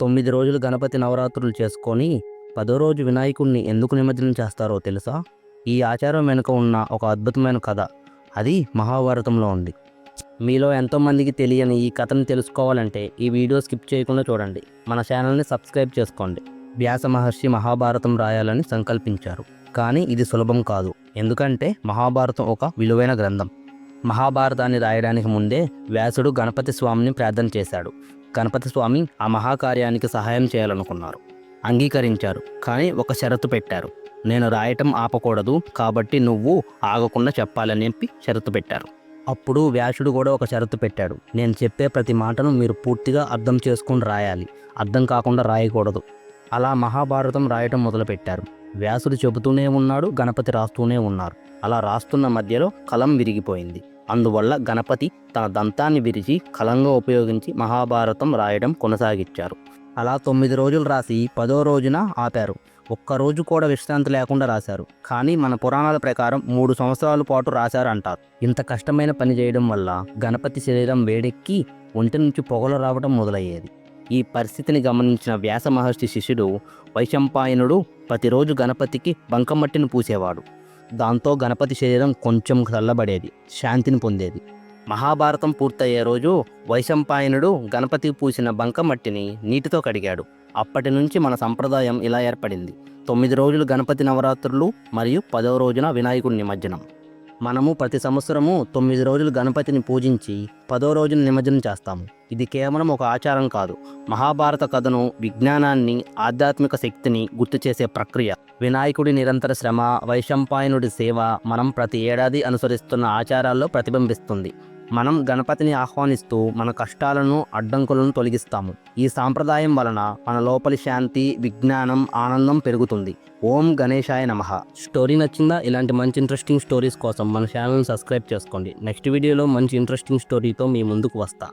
తొమ్మిది రోజులు గణపతి నవరాత్రులు చేసుకొని పదో రోజు వినాయకుడిని ఎందుకు నిమజ్జనం చేస్తారో తెలుసా? ఈ ఆచారం వెనుక ఉన్న ఒక అద్భుతమైన కథ. అది మహాభారతంలో ఉంది. మీలో ఎంతోమందికి తెలియని ఈ కథను తెలుసుకోవాలంటే ఈ వీడియో స్కిప్ చేయకుండా చూడండి. మన ఛానల్ని సబ్స్క్రైబ్ చేసుకోండి. వ్యాస మహర్షి మహాభారతం రాయాలని సంకల్పించారు. కానీ ఇది సులభం కాదు. ఎందుకంటే మహాభారతం ఒక విలువైన గ్రంథం. మహాభారతాన్ని రాయడానికి ముందే వ్యాసుడు గణపతి స్వామిని ప్రార్థన చేశాడు. గణపతి స్వామి ఆ మహాకార్యానికి సహాయం చేయాలనుకున్నారు. అంగీకరించారు. కానీ ఒక షరతు పెట్టారు. నేను రాయటం ఆపకూడదు. కాబట్టి నువ్వు ఆగకుండా చెప్పాలని చెప్పి షరతు పెట్టారు. అప్పుడు వ్యాసుడు కూడా ఒక షరతు పెట్టాడు. నేను చెప్పే ప్రతి మాటను మీరు పూర్తిగా అర్థం చేసుకుని రాయాలి. అర్థం కాకుండా రాయకూడదు. అలా మహాభారతం రాయటం మొదలుపెట్టారు. వ్యాసుడు చెబుతూనే ఉన్నాడు. గణపతి రాస్తూనే ఉన్నారు. అలా రాస్తున్న మధ్యలో కలం విరిగిపోయింది. అందువల్ల గణపతి తన దంతాన్ని విరిచి కలంగా ఉపయోగించి మహాభారతం రాయడం కొనసాగించారు. అలా తొమ్మిది రోజులు రాసి పదో రోజున ఆపారు. ఒక్క రోజు కూడా విశ్రాంతి లేకుండా రాశారు. కానీ మన పురాణాల ప్రకారం మూడు సంవత్సరాల పాటు రాశారు అంటారు ఇంత కష్టమైన పని చేయడం వల్ల గణపతి శరీరం వేడెక్కి ఒంటి నుంచి పొగలు రావడం మొదలయ్యేది. ఈ పరిస్థితిని గమనించిన వ్యాస మహర్షి శిష్యుడు వైశంపాయనుడు ప్రతిరోజు గణపతికి బంకమట్టిని పూసేవాడు. దాంతో గణపతి శరీరం కొంచెం చల్లబడేది శాంతిని పొందేది. మహాభారతం పూర్తయ్యే రోజు వైశంపాయనుడు గణపతికి పూసిన బంకమట్టిని నీటితో కడిగాడు. అప్పటి నుంచి మన సంప్రదాయం ఇలా ఏర్పడింది. తొమ్మిది రోజులు గణపతి నవరాత్రులు మరియు పదవ రోజున వినాయకుడి నిమజ్జనం. మనము ప్రతి సంవత్సరము తొమ్మిది రోజులు గణపతిని పూజించి పదో రోజున నిమజ్జనం చేస్తాము. ఇది కేవలం ఒక ఆచారం కాదు. మహాభారత కథను విజ్ఞానాన్ని ఆధ్యాత్మిక శక్తిని గుర్తు చేసే ప్రక్రియ. వినాయకుడి నిరంతర శ్రమ వైశంపాయనుడి సేవ మనం ప్రతి ఏడాది అనుసరిస్తున్న ఆచారాల్లో ప్రతిబింబిస్తుంది. మనం గణపతిని ఆహ్వానిస్తూ మన కష్టాలను అడ్డంకులను తొలగిస్తాము. ఈ సాంప్రదాయం వలన మన లోపలి శాంతి విజ్ఞానం ఆనందం పెరుగుతుంది. ఓం గణేశాయ నమః. స్టోరీ నచ్చిందా? ఇలాంటి మంచి ఇంట్రెస్టింగ్ స్టోరీస్ కోసం మన ఛానల్ని సబ్స్క్రైబ్ చేసుకోండి. నెక్స్ట్ వీడియోలో మంచి ఇంట్రెస్టింగ్ స్టోరీతో మీ ముందుకు వస్తా.